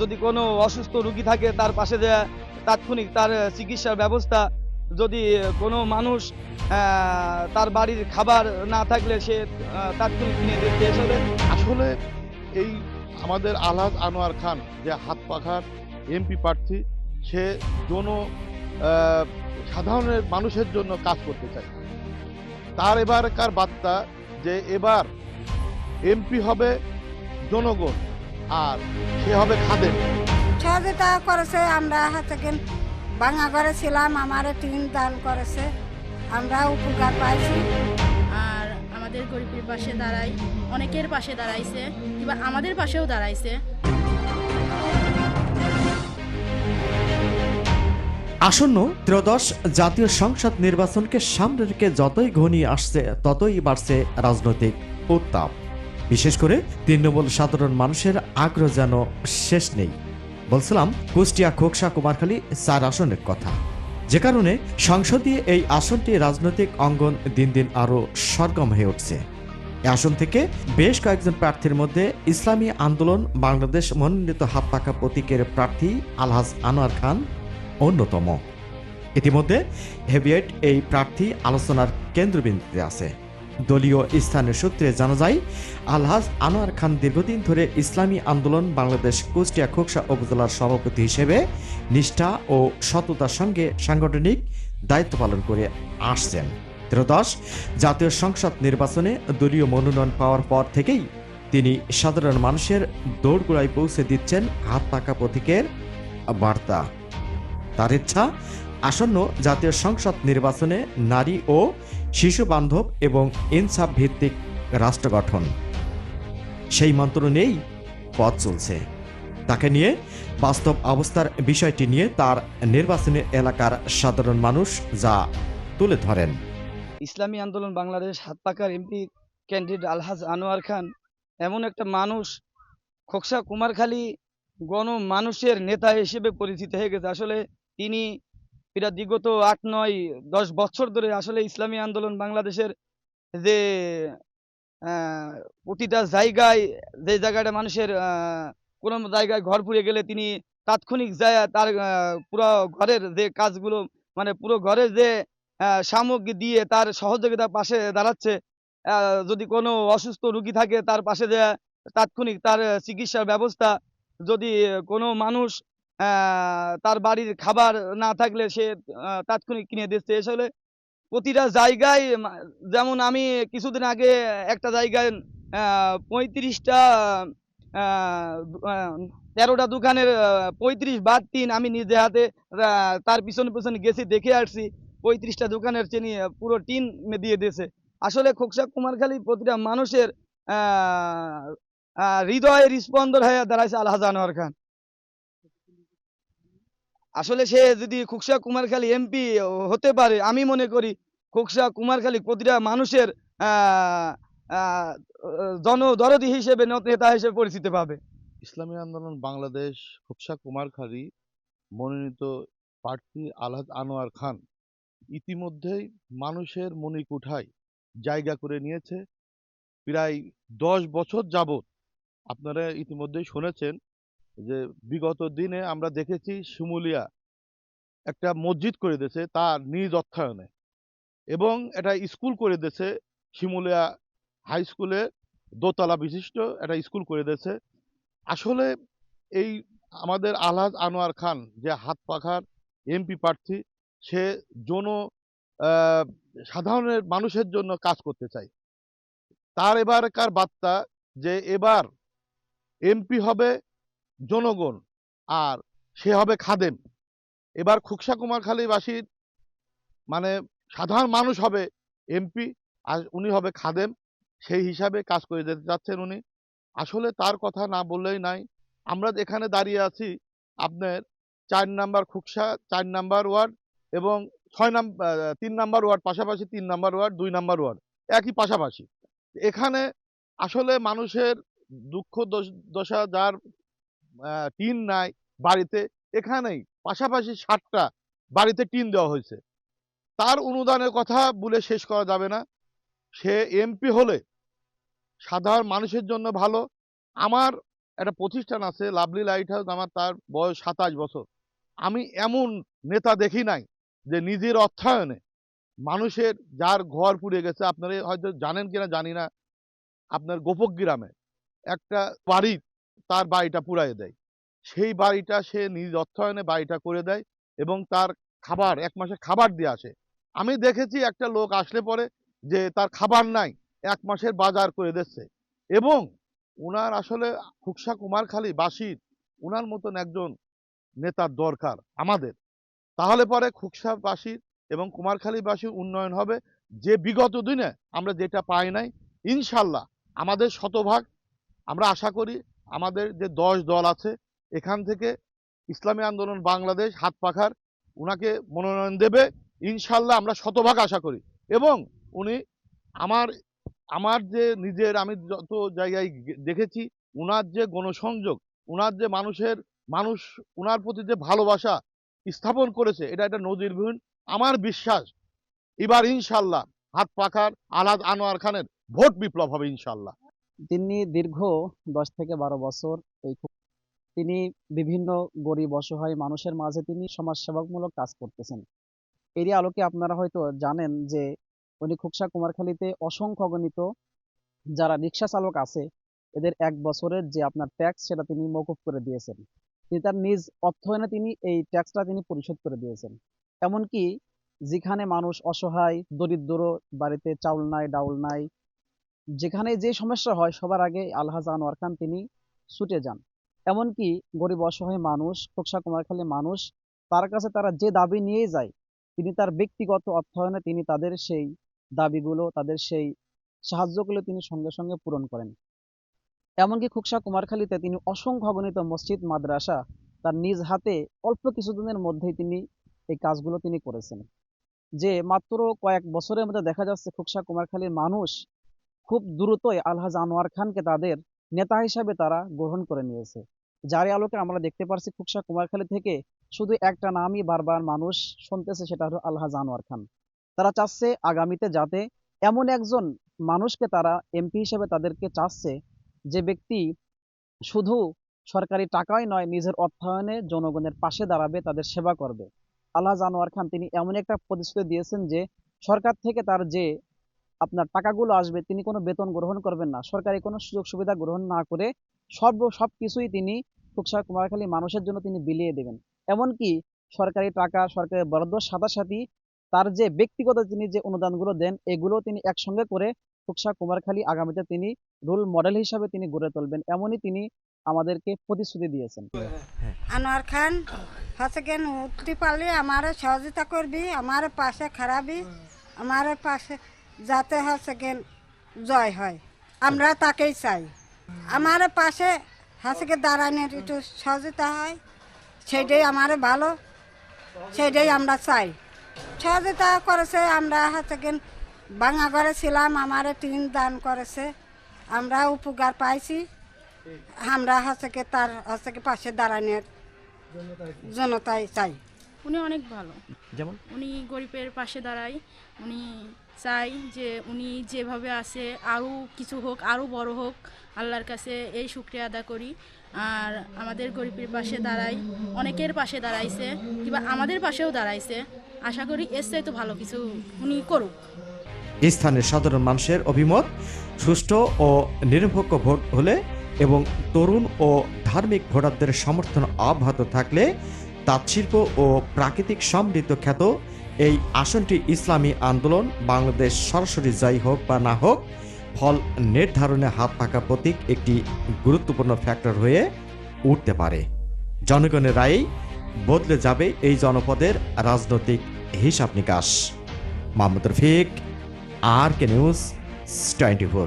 যদি কোনো অসুস্থ রুগী থাকে তার পাশে যে তাৎক্ষণিক তার চিকিৎসার ব্যবস্থা, যদি কোনো মানুষ তার বাড়ির খাবার না থাকলে সে তাৎক্ষণিক নিয়ে এসবে আসলে এই আমাদের আলহাজ আনোয়ার খান, যে হাত পাখার এমপি প্রার্থী, সে জন সাধারণের মানুষের জন্য কাজ করতে চায়। তার এবারকার বার্তা যে এবার এমপি হবে জনগণ। আর সে হবে খাদেম। সহযোগিতা করেছে আমরা থেকে বাঙা ঘরে ছিলাম আমার টিন দান করেছে। আমরা উপকার পাইছি। আর আমাদের গরিবের পাশে দাঁড়াই অনেকের পাশে দাঁড়াইছে কিংবা আমাদের পাশেও দাঁড়াইছে। আসন্ন ত্রয়োদশ জাতীয় সংসদ নির্বাচনকে সামনে রেখে যতই ঘনিয়ে আসছে ততই বাড়ছে রাজনৈতিক উত্তাপ। বিশেষ করে তৃণমূল সাধারণ মানুষের আগ্রহ যেন শেষ নেই। বলছিলাম, কুষ্টিয়া, খোকসা, কুমারখালী চার আসনের কথা। যে কারণে সংসদীয় এই আসনটি রাজনৈতিক অঙ্গন দিন দিন আরও সরগম হয়ে উঠছে। এই আসন থেকে বেশ কয়েকজন প্রার্থীর মধ্যে ইসলামী আন্দোলন, বাংলাদেশ মনোনীত হাত পাকা প্রতীকের প্রার্থী আলহাজ আনোয়ার খান অন্যতম। ইতিমধ্যে হেভিয়েট এই প্রার্থী আলোচনার কেন্দ্রবিন্দুতে আছে। দলীয় স্থানের সূত্রে জানা যায়, আলহাজ আনোয়ার খান দীর্ঘদিন ধরে ইসলামী আন্দোলন বাংলাদেশ কুষ্টিয়া খোকসা উপজেলার সভাপতি হিসেবে নিষ্ঠা ও সততার সঙ্গে সাংগঠনিক দায়িত্ব পালন করে আসছেন। ত্রয়োদশ জাতীয় সংসদ নির্বাচনে দলীয় মনোনয়ন পাওয়ার পর থেকেই তিনি সাধারণ মানুষের দৌড়গোড়ায় পৌঁছে দিচ্ছেন হাত পাকা প্রতীকের বার্তা। তার ইচ্ছা আসন্ন জাতীয় সংসদ নির্বাচনে নারী ও শিশু বান্ধব এবং ইনসাফ ভিত্তিক রাষ্ট্র গঠন। সেই মন্ত্র নেই পথ চলছে। তাকে নিয়ে বাস্তব অবস্থার বিষয়টি নিয়ে তার নির্বাচনী এলাকার সাধারণ মানুষ যা তুলে ধরেন। ইসলামী আন্দোলন বাংলাদেশ হাত পাকার এমপি ক্যান্ডিডেট আলহাজ আনোয়ার খান এমন একটা মানুষ, খোকসা কুমারখালী গণ মানুষের নেতা হিসেবে পরিচিত হয়ে গেছে। আসলে তিনি প্রায় বিগত আট, নয়, দশ বছর ধরে আসলে ইসলামী আন্দোলন বাংলাদেশের যে প্রতিটা জায়গায়, যে জায়গাটা মানুষের কোনো জায়গায় ঘর পুড়ে গেলে তিনি তাৎক্ষণিক যায় তার পুরো ঘরের যে কাজগুলো মানে পুরো ঘরের যে সামগ্রী দিয়ে তার সহযোগিতা পাশে দাঁড়াচ্ছে যদি কোনো অসুস্থ রুগী থাকে তার পাশে যে তাৎক্ষণিক তার চিকিৎসার ব্যবস্থা, যদি কোনো মানুষ তার বাড়ির খাবার না থাকলে সে তাৎক্ষণিক কিনে দিচ্ছে। আসলে প্রতিটা জায়গায় যেমন আমি কিছুদিন আগে একটা জায়গায় পঁয়ত্রিশটা তেরোটা দোকানের পঁয়ত্রিশ বাদ তিন আমি নিজে হাতে তার পিছনে পিছনে গেছি, দেখে আসছি, পঁয়ত্রিশটা দোকানের চিনি পুরো টিন দিয়ে দিয়েছে। আসলে খোকসা কুমারখালী প্রতিটা মানুষের হৃদয়ের স্পন্দন হয়ে দাঁড়াইছে আলহাজ আনোয়ার খান। আসলে সে যদি খুকসা কুমারখালী এমপি হতে পারে, আমি মনে করি খুকসা কুমারখালী প্রতিটা মানুষের জনদরদি হিসেবে নেতা হিসেবে পরিচিতি পাবে। ইসলামী আন্দোলন বাংলাদেশ খোকসা কুমারখালী মনোনীত প্রার্থী আলহাজ আনোয়ার খান ইতিমধ্যেই মানুষের মণিকুঠায় জায়গা করে নিয়েছে। প্রায় দশ বছর যাবত আপনারা ইতিমধ্যেই শুনেছেন যে বিগত দিনে আমরা দেখেছি শিমুলিয়া একটা মসজিদ করে দিয়েছে তার নিজ অর্থায়নে এবং এটা স্কুল করে দিয়েছে শিমুলিয়া হাই স্কুলে দোতলা বিশিষ্ট একটা স্কুল করে দিয়েছে। আসলে এই আমাদের আলহাজ আনোয়ার খান যে হাত পাখার এমপি প্রার্থী, সে জন সাধারণের মানুষের জন্য কাজ করতে চায়। তার এবারকার বার্তা যে এবার এমপি হবে জনগণ, আর সে হবে খাদেম। এবার খুকসা কুমারখালীবাসীর মানে সাধারণ মানুষ হবে এমপি আর উনি হবে খাদেম। সেই হিসাবে কাজ করে যেতে চাচ্ছেন উনি। আসলে তার কথা না বললেই নাই। আমরা এখানে দাঁড়িয়ে আছি আপনার চার নাম্বার খুকসা, চার নাম্বার ওয়ার্ড এবং ছয় নাম্বার তিন নাম্বার ওয়ার্ড, পাশাপাশি তিন নাম্বার ওয়ার্ড, দুই নাম্বার ওয়ার্ড, একই পাশাপাশি। এখানে আসলে মানুষের দুঃখ দশা যার টিন নাই বাড়িতে। এখানেই পাশাপাশি ষাটটা বাড়িতে টিন দেওয়া হয়েছে। তার অনুদানের কথা বলে শেষ করা যাবে না। সে এমপি হলে সাধারণ মানুষের জন্য ভালো। আমার একটা প্রতিষ্ঠান আছে লাভলি লাইট হাউস আমার তার বয়স সাতাশ বছর। আমি এমন নেতা দেখি নাই যে নিজের অর্থায়নে মানুষের যার ঘর পুড়ে গেছে, আপনারা হয়তো জানেন কিনা জানি না, আপনার গোপক গ্রামে একটা বাড়ি তার বাড়িটা পুড়াই দেয়। সেই বাড়িটা সে নিজ অর্থায়নে বাড়িটা করে দেয় এবং তার খাবার, এক মাসে খাবার দিয়ে আসে। আমি দেখেছি একটা লোক আসলে পরে যে তার খাবার নাই, এক মাসের বাজার করে দিচ্ছে এবং উনার আসলে খুকসা কুমারখালী বাসীর, উনার মতন একজন নেতার দরকার আমাদের। তাহলে পরে খুকসাবাসীর এবং কুমারখালী কুমারখালীবাসীর উন্নয়ন হবে যে বিগত দিনে আমরা যেটা পাই নাই। ইনশাল্লাহ আমাদের শতভাগ আমরা আশা করি আমাদের যে দশ দল আছে, এখান থেকে ইসলামী আন্দোলন বাংলাদেশ হাত পাখার উনাকে মনোনয়ন দেবে। ইনশাল্লাহ আমরা শতভাগ আশা করি। এবং উনি আমার আমার যে নিজের, আমি যত জায়গায় দেখেছি, উনার যে গণসংযোগ, উনার যে মানুষের, মানুষ, উনার প্রতি যে ভালোবাসা স্থাপন করেছে, এটা একটা নজিরবিহীন আমার বিশ্বাস। এবার ইনশাল্লাহ হাত পাখার আলাদ আনোয়ার খানের ভোট বিপ্লব হবে ইনশাল্লাহ। তিনি দীর্ঘ দশ থেকে বারো বছর এই তিনি বিভিন্ন গরিব অসহায় মানুষের মাঝে তিনি সমাজসেবামূলক কাজ করতেছেন। এরই আলোকে আপনারা হয়তো জানেন যে উনি খুকসা কুমারখালীতে অসংখ্য অগণিত যারা রিক্সা চালক আছে, এদের এক বছরের যে আপনার ট্যাক্স সেটা তিনি মৌকুফ করে দিয়েছেন। তিনি তার নিজ অর্থায়নে তিনি এই ট্যাক্সটা তিনি পরিশোধ করে দিয়েছেন। এমনকি যেখানে মানুষ অসহায়, দরিদ্র বাড়িতে চাউল নাই, ডাউল নাই যেখানে যে সমস্যা হয়, সবার আগে আলহাজ আনোয়ার খান তিনি ছুটে যান। এমনকি গরিব অসহায় মানুষ, খোকসা কুমারখালী মানুষ, তার কাছে তারা যে দাবি নিয়ে যায়, তিনি তার ব্যক্তিগত অর্থায়নে তিনি তাদের সেই দাবিগুলো, তাদের সেই সাহায্যগুলো তিনি সঙ্গে সঙ্গে পূরণ করেন। এমনকি খুকসা কুমারখালীতে তিনি অসংখ্য অগণিত মসজিদ, মাদ্রাসা তার নিজ হাতে অল্প কিছুদিনের মধ্যেই তিনি এই কাজগুলো তিনি করেছেন। যে মাত্র কয়েক বছরের মধ্যে দেখা যাচ্ছে, খুকসা কুমারখালীর মানুষ খুব দ্রুতই আলহাজ আনোয়ার খানকে তাদের নেতা হিসাবে তারা গ্রহণ করে নিয়েছে। যার আলোকে আমরা দেখতে পারছি খুকসা কুমারখালী থেকে শুধু একটা নামই বারবার মানুষ শুনতেছে, সেটা হলো আলহাজ আনোয়ার খান। তারা চাচ্ছে আগামীতে যাতে এমন একজন মানুষকে তারা এমপি হিসেবে তাদেরকে চাচ্ছে যে ব্যক্তি শুধু সরকারি টাকাই নয়, নিজের অর্থায়নে জনগণের পাশে দাঁড়াবে, তাদের সেবা করবে। আলহাজ আনোয়ার খান, তিনি এমন একটা প্রতিশ্রুতি দিয়েছেন যে সরকার থেকে তার যে আপনার টাকাগুলো আসবে, তিনি কোনো বেতন গ্রহণ করবেন না। সরকারি কোনো সুযোগ সুবিধা গ্রহণ না করে সর্ব, সব কিছুই তিনি টুকসা কুমারখালী মানুষের জন্য তিনি বিলিয়ে দেবেন। এমনকি সরকারি টাকা, সরকারি বরাদ্দর সাথে তার যে ব্যক্তিগত তিনি যে অনুদানগুলো দেন এগুলো তিনি একসঙ্গে করে টুকসা কুমারখালী আগামীতে তিনি রোল মডেল হিসাবে তিনি গড়ে তুলবেন, এমনই তিনি আমাদেরকে প্রতিশ্রুতি দিয়েছেন। আনোয়ার খান হচ্ছে কেন উঠতে পারলে আমার সহযোগিতা করবি, আমার পাশে খারাপি আমার পাশে যাতে হচ্ছে কেন জয় হয়। আমরা তাকেই চাই। আমার পাশে হচ্ছে কি দাঁড়ানোর একটু সহযোগিতা হয়। সেটাই আমার ভালো। সেটাই আমরা চাই। সহযোগিতা করেছে, আমরা হচ্ছে কেন বাঙা ঘরে ছিলাম, আমার টিন দান করেছে। আমরা উপকার পাইছি। আমরা হচ্ছে কি তার হচ্ছে কি পাশে দাঁড়ানোর জনতাই চাই। উনি অনেক ভালো। যেমন? উনি গরিবের পাশে দাঁড়ায়। উনি চাই যে উনি যেভাবে আছে আরও কিছু হোক আরও বড় হোক আল্লাহর কাছে এই শুক্রিয়া আদা করি। আর আমাদের গরিবের পাশে দাঁড়াই অনেকের পাশে দাঁড়াইছে কিংবা আমাদের পাশেও দাঁড়াইছে। আশা করি এর চাইতে ভালো কিছু উনি করুক। স্থানীয় সাধারণ মানুষের অভিমত সুষ্ঠু ও নিরপেক্ষ ভোট হলে এবং তরুণ ও ধার্মিক ভোটারদের সমর্থন অব্যাহত থাকলে তাঁতশিল্প ও প্রাকৃতিক সমৃদ্ধ খ্যাত এই আসনটি ইসলামী আন্দোলন, বাংলাদেশ সরাসরি যাই হোক বা না হোক, ফল নির্ধারণে হাত পাকা প্রতীক একটি গুরুত্বপূর্ণ ফ্যাক্টর হয়ে উঠতে পারে। জনগণের রায়েই বদলে যাবে এই জনপদের রাজনৈতিক হিসাব নিকাশ। Mohammad Rafiq, R K news, twenty four.